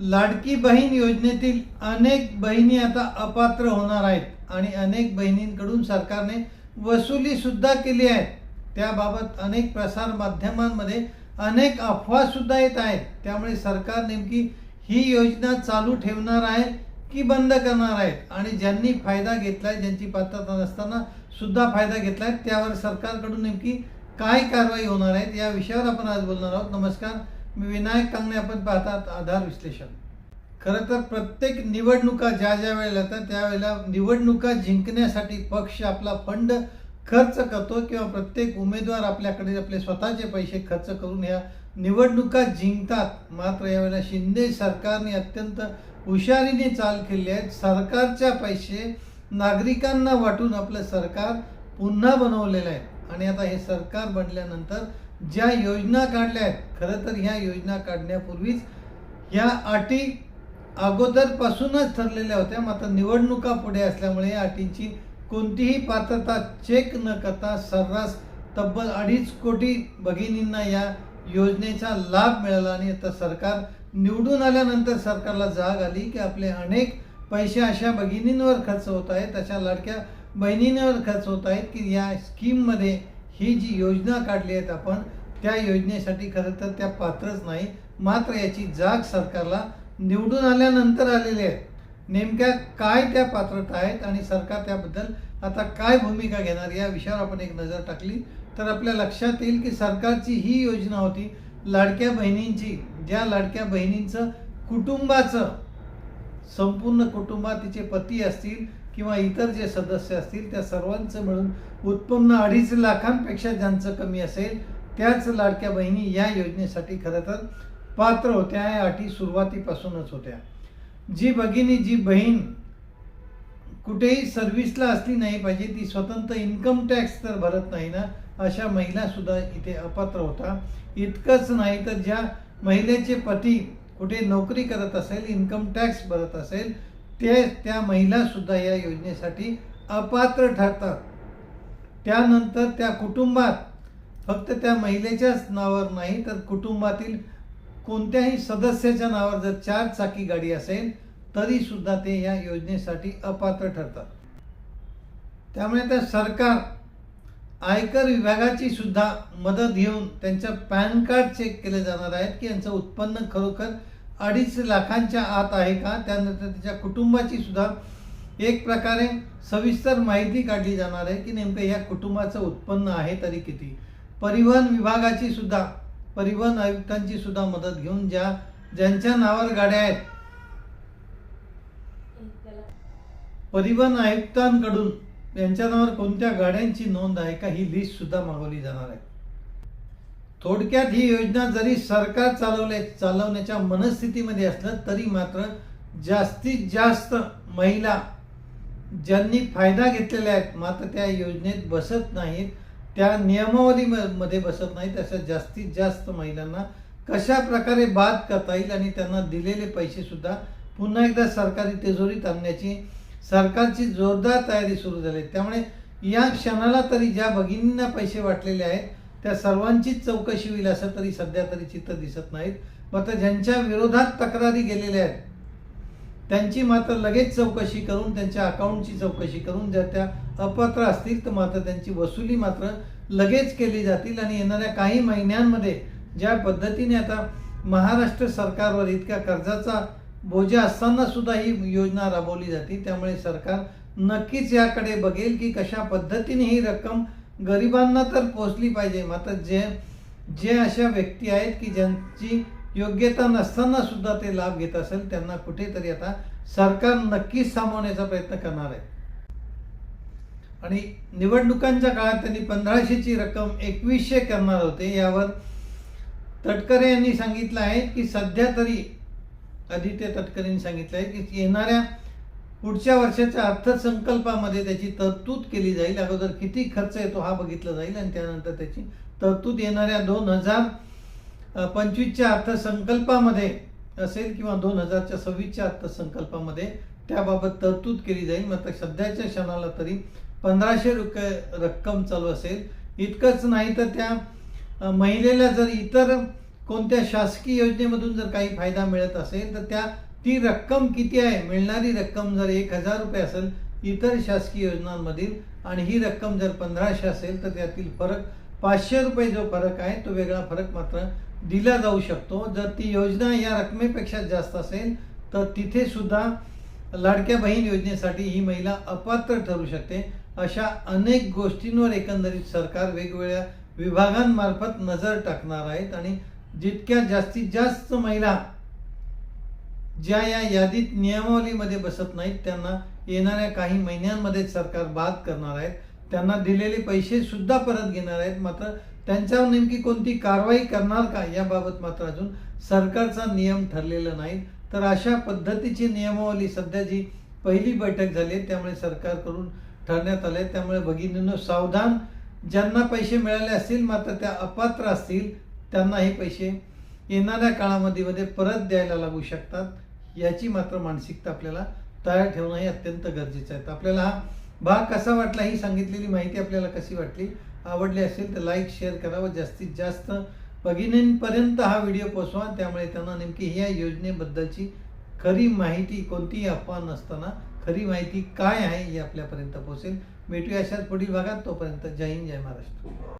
लाडकी बहीण योजनेतील अनेक बहिणी आता अपात्र होणार आहेत आणि अनेक बहिणींकडून सरकारने वसुली सुद्धा केली आहे त्याबाबत अनेक प्रसार माध्यमांमध्ये अनेक अफवा सुद्धा येत आहेत. त्यामुळे सरकार नेमकी ही योजना चालू ठेवणार आहे की बंद करणार आहेत आणि ज्यांनी फायदा घेतलाय ज्यांची पात्रता नसताना सुद्धा फायदा घेतलाय त्यावर सरकारकडून नेमकी काय कारवाई होणार आहे? या विषयावर आपण आज बोलणार आहोत. नमस्कार. मी विनायक कांगणे आपण पाहतात आधार विश्लेषण. खरं तर प्रत्येक निवडणुका ज्या ज्या वेळेला येतात त्यावेळेला निवडणुका जिंकण्यासाठी पक्ष आपला फंड खर्च करतो किंवा प्रत्येक उमेदवार आपल्याकडे आपले स्वतःचे पैसे खर्च करून या निवडणुका जिंकतात. मात्र यावेळेला शिंदे सरकारने अत्यंत हुशारीने चाल केली आहे. सरकारच्या पैसे नागरिकांना वाटून आपलं सरकार पुन्हा बनवलेलं आहे. आणि आता हे सरकार बनल्यानंतर ज्या योजना काढल्या आहेत खरं तर ह्या योजना काढण्यापूर्वीच ह्या अटी अगोदरपासूनच ठरलेल्या होत्या. मात्र निवडणुका पुढे असल्यामुळे या अटींची कोणतीही पात्रता चेक न करता सर्रास तब्बल अडीच कोटी भगिनींना या योजनेचा लाभ मिळाला आणि आता सरकार निवडून आल्यानंतर सरकारला जाग आली की आपले अनेक पैसे अशा भगिनींवर खर्च होत आहेत अशा लाडक्या बहिणींवर खर्च होत आहेत की या स्कीममध्ये ही जी योजना काढली आहेत आपण त्या योजनेसाठी खरं तर त्या पात्रच नाही. मात्र याची जाग सरकारला निवडून आल्यानंतर आलेली आहे. नेमक्या काय त्या पात्रता आहेत आणि सरकार त्याबद्दल आता काय भूमिका घेणार या विषयावर आपण एक नजर टाकली. तर आपल्या लक्षात येईल की सरकारची ही योजना होती लाडक्या बहिणींची. ज्या लाडक्या बहिणींचं कुटुंबाचं संपूर्ण कुटुंबात तिचे पती असतील किंवा इतर जे सदस्य असतील त्या सर्वांचं मिळून उत्पन्न अडीच लाखांपेक्षा ज्यांचं कमी असेल त्याच लाडक्या बहिणी या योजनेसाठी खरं तर पात्र होत्या या अटी सुरुवातीपासूनच होत्या. जी भगिनी जी बहीण कुठेही सर्व्हिसला असली नाही पाहिजे ती स्वतंत्र इन्कम टॅक्स तर भरत नाही ना अशा महिलासुद्धा इथे अपात्र होता. इतकंच नाही तर ज्या महिलेचे पती कुठे नोकरी करत असेल इन्कम टॅक्स भरत असेल ते त्या महिलासुद्धा या योजनेसाठी अपात्र ठरतात. त्यानंतर त्या कुटुंबात फक्त त्या महिलेच्याच नावावर नाही तर कुटुंबातील कोणत्याही सदस्याच्या नावावर जर चार चाकी गाडी असेल तरीसुद्धा ते या योजनेसाठी अपात्र ठरतात. त्यामुळे त्या सरकार आयकर विभागाची सुद्धा मदत घेऊन त्यांचं पॅन कार्ड चेक केले जाणार आहेत की यांचं उत्पन्न खरोखर अडीच लाखांच्या आत आहे का? त्यानंतर त्याच्या कुटुंबाची सुद्धा एक प्रकारे सविस्तर माहिती काढली जाणार आहे की नेमकं या कुटुंबाचं उत्पन्न आहे तरी किती. परिवहन विभागाची सुद्धा परिवहन आयुक्तांची सुद्धा मदत घेऊन ज्या ज्यांच्या नावावर गाड्या आहेत परिवहन आयुक्तांकडून यांच्या नावावर कोणत्या गाड्यांची नोंद आहे का ही लिस्ट सुद्धा मागवली जाणार आहे. थोडक्यात ही योजना जरी सरकार चालवले चालवण्याच्या मनस्थितीमध्ये असलं तरी मात्र जास्तीत जास्त महिला ज्यांनी फायदा घेतलेल्या आहेत मात्र त्या योजनेत बसत नाहीत. त्या नियमावलीमध्ये बसत नाहीत. अशा जास्तीत जास्त महिलांना कशा प्रकारे बाद करता येईल आणि त्यांना दिलेले पैसे सुद्धा पुन्हा एकदा सरकारी तिजोरीत आणण्याची सरकारची जोरदार तयारी सुरू झाली. त्यामुळे या क्षणाला तरी ज्या भगिनींना पैसे वाटलेले आहेत त्या सर्वांचीच चौकशी होईल असं तरी सध्या तरी चित्र दिसत नाहीत. मात्र ज्यांच्या विरोधात तक्रारी गेलेल्या आहेत त्यांची मात्र लगेच चौकशी करून त्यांच्या अकाउंटची चौकशी करून जर त्या अपात्र असतील तर मात्र त्यांची वसुली मात्र लगेच केली जातील. आणि येणाऱ्या काही महिन्यांमध्ये ज्या पद्धतीने आता महाराष्ट्र सरकारवर इतक्या कर्जाचा बोजा असताना सुद्धा ही योजना राबवली जाते. त्यामुळे सरकार नक्कीच याकडे बघेल की कशा पद्धतीने ही रक्कम गरिबांना तर पोचली पाहिजे. मात्र जे जे अशा व्यक्ती आहेत की ज्यांची योग्यता नसताना सुद्धा ते लाभ घेत असेल त्यांना कुठेतरी आता सरकार नक्कीच सामावण्याचा प्रयत्न करणार आहे. आणि निवडणुकांच्या काळात त्यांनी पंधराशेची रक्कम एकवीसशे करणार होते. यावर तटकरे यांनी सांगितलं आहे की सध्या तरी आदित्य तटकरेंनी सांगितलं आहे की येणाऱ्या पुढच्या वर्षाच्या अर्थसंकल्पामध्ये त्याची तरतूद केली जाईल. अगोदर किती खर्च येतो हा बघितला जाईल आणि त्यानंतर त्याची तरतूद येणाऱ्या दोन हजार पंचवीसच्या अर्थसंकल्पामध्ये असेल किंवा दोन हजारच्या सव्वीसच्या अर्थसंकल्पामध्ये त्याबाबत तरतूद केली जाईल. मात्र सध्याच्या क्षणाला तरी पंधराशे रुपये रक्कम चालू असेल. इतकंच नाही तर त्या महिलेला जर इतर कोणत्या शासकीय योजनेमधून जर काही फायदा मिळत असेल तर त्या ती रक्कम किती आहे? मिळणारी रक्कम जर एक हजार रुपये असेल इतर शासकीय योजनांमधील आणि ही रक्कम जर पंधराशे असेल तर त्यातील फरक पाचशे रुपये जो फरक आहे तो वेगळा फरक मात्र दिला जाऊ शकतो. जर ती योजना या रकमेपेक्षा जास्त असेल तर तिथे सुद्धा लाडक्या बहीण योजनेसाठी ही महिला अपात्र ठरू शकते. अशा अनेक गोष्टींवर एकंदरीत सरकार वेगवेगळ्या विभागांमार्फत नजर टाकणार आहेत आणि जितक्या जास्तीत जास्त महिला ज्या या यादीत नियमावलीमध्ये बसत नाहीत त्यांना येणाऱ्या काही महिन्यांमध्ये सरकार बाद करणार आहेत त्यांना दिलेले पैसे सुद्धा परत घेणार आहेत. मात्र त्यांच्यावर नेमकी कोणती कारवाई करणार का याबाबत मात्र अजून सरकारचा नियम ठरलेला नाही. तर अशा पद्धतीची नियमावली सध्या जी पहिली बैठक झाली आहे, त्यामुळे सरकारकडून ठरण्यात आले त्यामुळे भगिनींनो सावधान ज्यांना पैसे मिळाले असतील मात्र त्या अपात्र असतील त्यांना हे पैसे येणाऱ्या काळामध्ये मध्ये परत द्यायला लागू शकतात याची मात्र मानसिकता आपल्याला तयार ठेवणं हे अत्यंत गरजेचं आहे. आपल्याला हा भाग कसा वाटला ही सांगितलेली माहिती आपल्याला कशी वाटली? आवडली असेल तर लाईक शेअर करा व जास्तीत जास्त भगिनींपर्यंत हा व्हिडिओ पोचवा त्यामुळे त्यांना नेमकी ह्या योजनेबद्दलची खरी माहिती कोणतीही अफवा नसताना खरी माहिती काय आहे ही आपल्यापर्यंत पोहोचेल. भेटूया अशाच पुढील भागात. तोपर्यंत जय हिंद जय महाराष्ट्र.